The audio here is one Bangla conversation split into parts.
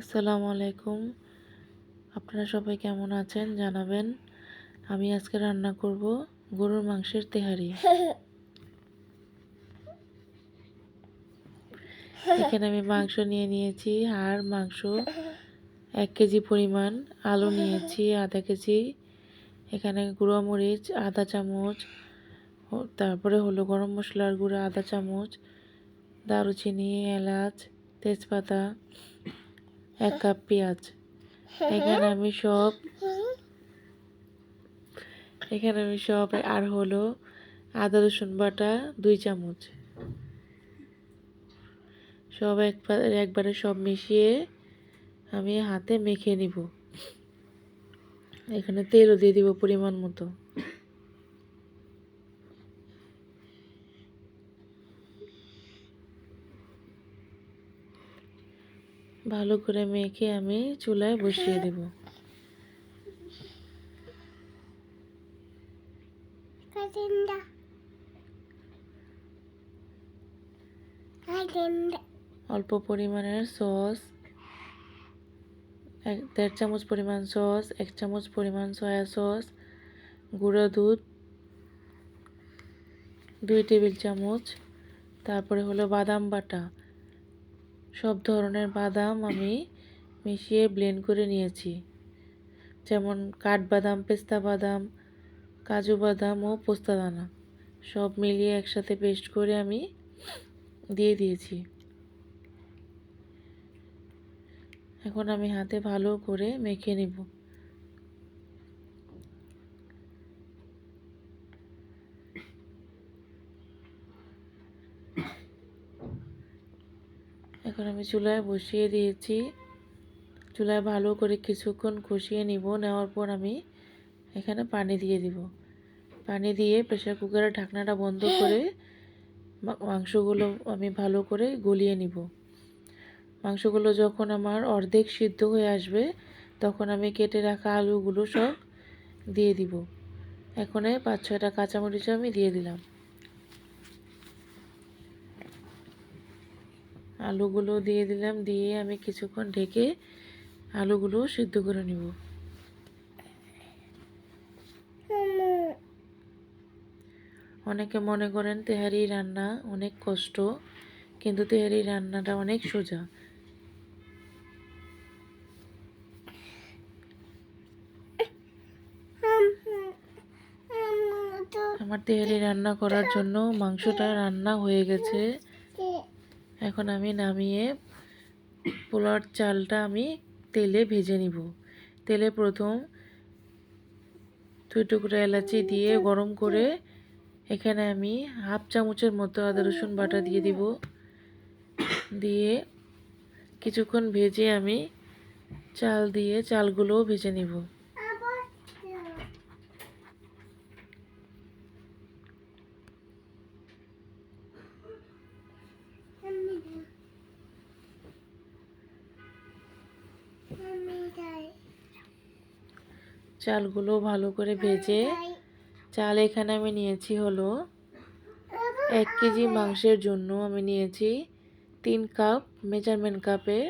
আসসালামু আলাইকুম। আপনারা সবাই কেমন আছেন জানাবেন। আমি আজকে রান্না করব গরুর মাংসের তেহারি। এখানে আমি মাংস নিয়ে নিয়েছি, হাড়, মাংস, এক কেজি পরিমাণ, আলু নিয়েছি, আধা কেজি। এখানে গুঁড়ো মরিচ, আধা চামচ তারপরে হলো গরম মশলার গুঁড়ো, আধা চামচ, দারুচিনি, এলাচ, তেজপাতা এক কাপ পেঁয়াজ। এখানে আমি সব এখানে আমি সব আর হলো আদা, রসুন বাটা দুই চামচ। সব একবার একবারে সব মিশিয়ে আমি হাতে মেখে নিব। এখানে তেলও দিয়ে দিব পরিমাণ মতো। ভালো করে মেখে আমি চুলায় বসিয়ে দেব. অল্প পরিমাণের সস এক দেড় চামচ পরিমাণ সস এক চামচ পরিমাণ সয়া সস গুঁড়ো দুধ দুই টেবিল চামচ তারপরে হলো বাদাম বাটা। সব ধরনের বাদাম আমি মিশিয়ে ব্লেন্ড করে নিয়েছি। যেমন কাঠবাদাম, পেস্তা বাদাম, কাজু বাদাম ও পোস্তা দানা। সব মিলিয়ে একসাথে পেস্ট করে আমি দিয়ে দিয়েছি। এখন আমি হাতে ভালো করে মেখে নিব। এখন আমি চুলায় বসিয়ে দিয়েছি। চুলায় ভালো করে কিছুক্ষণ কষিয়ে নিব। নেওয়ার পর আমি এখানে পানি দিয়ে দিব। পানি দিয়ে প্রেশার কুকারের ঢাকনাটা বন্ধ করে মাংসগুলো আমি ভালো করে গলিয়ে নিব। মাংসগুলো যখন আমার অর্ধেক সিদ্ধ হয়ে আসবে, তখন আমি কেটে রাখা আলুগুলো সব দিয়ে দিব। এখন পাঁচ ছয়টা কাঁচামরিচ আমি দিয়ে দিলাম। আলুগুলো দিয়ে দিলাম, দিয়ে আমি কিছুক্ষণ ঢেকে আলুগুলো সিদ্ধ করে নিব। অনেকে মনে করেন তেহারি রান্না অনেক কষ্ট, কিন্তু তেহারি রান্নাটা অনেক সোজা। আমার তেহারি রান্না করার জন্য মাংসটা রান্না হয়ে গেছে। এখন আমি নামিয়ে পোলার চালটা আমি তেলে ভেজে নিব। তেলে প্রথম দুই টুকরো এলাচি দিয়ে গরম করে এখানে আমি হাফ চামচের মতো আদা রসুন বাটা দিয়ে দিব। দিয়ে কিছুক্ষণ ভেজে আমি চাল দিয়ে চালগুলোও ভেজে নিব। চালগুলো ভালো করে ভেজে, চাল এখানে আমি নিয়েছি হলো এক কেজি মাংসের জন্য আমি নিয়েছি তিন কাপ মেজারমেন্ট কাপে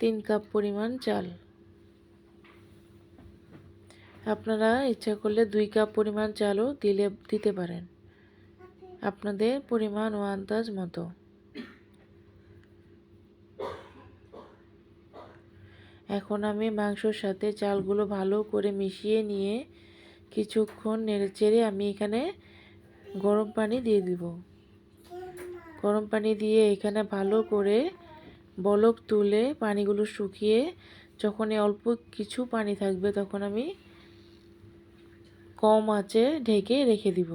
তিন কাপ পরিমাণ চাল। আপনারা ইচ্ছা করলে দুই কাপ পরিমাণ চালও দিলে, দিতে পারেন। আপনাদের পরিমাণ ও আন্দাজ মতো। এখন আমি মাংসর সাথে চালগুলো ভালো করে মিশিয়ে নিয়ে কিছুক্ষণ নেড়েচেড়ে আমি এখানে গরম পানি দিয়ে দিব। গরম পানি দিয়ে এখানে ভালো করে বলক তুলে পানিগুলো শুকিয়ে যখন অল্প কিছু পানি থাকবে তখন আমি কম আঁচে ঢেকে রেখে দিব।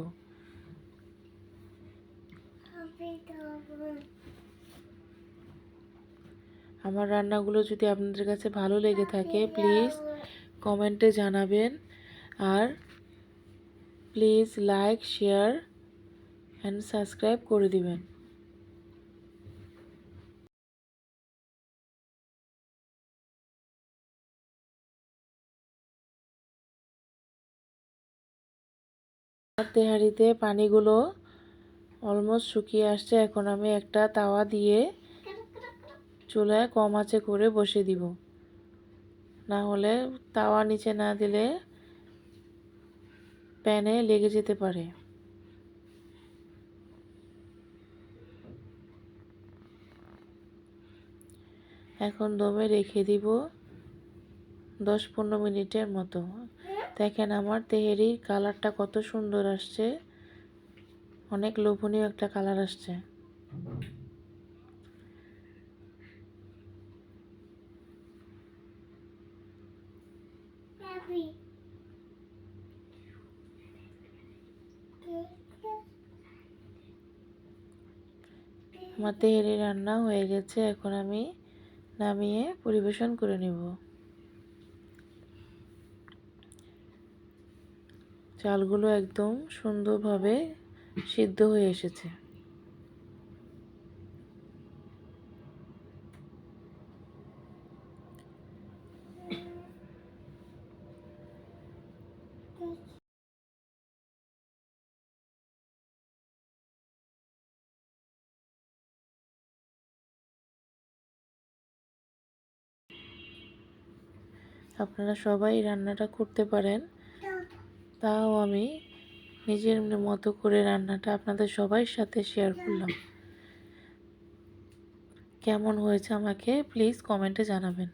আমার রান্নাগুলো যদি আপনাদের কাছে ভালো লেগে থাকে প্লিজ কমেন্টে জানাবেন। আর please like share and subscribe করে দিবেন। তেহারিতে পানিগুলো অলমোস্ট শুকিয়ে আসছে। এখন আমি একটা তাওয়া দিয়ে চুলায় কম আঁচে করে বসিয়ে দিব। না হলে তাওয়া নিচে না দিলে প্যানে লেগে যেতে পারে। এখন দমে রেখে দিব দশ পনেরো মিনিটের মতো। দেখেন আমার তেহেরির কালারটা কত সুন্দর আসছে। অনেক লোভনীয় একটা কালার আসছে। আমার তেহেরি রান্না হয়ে গেছে, এখন আমি নামিয়ে পরিবেশন করে নেব। চালগুলো একদম সুন্দরভাবে সিদ্ধ হয়ে এসেছে। আপনারা সবাই রান্নাটা করতে পারেন। তাও আমি নিজের মতো করে রান্নাটা আপনাদের সবার সাথে শেয়ার করলাম। কেমন হয়েছে আমাকে প্লিজ কমেন্টে জানাবেন।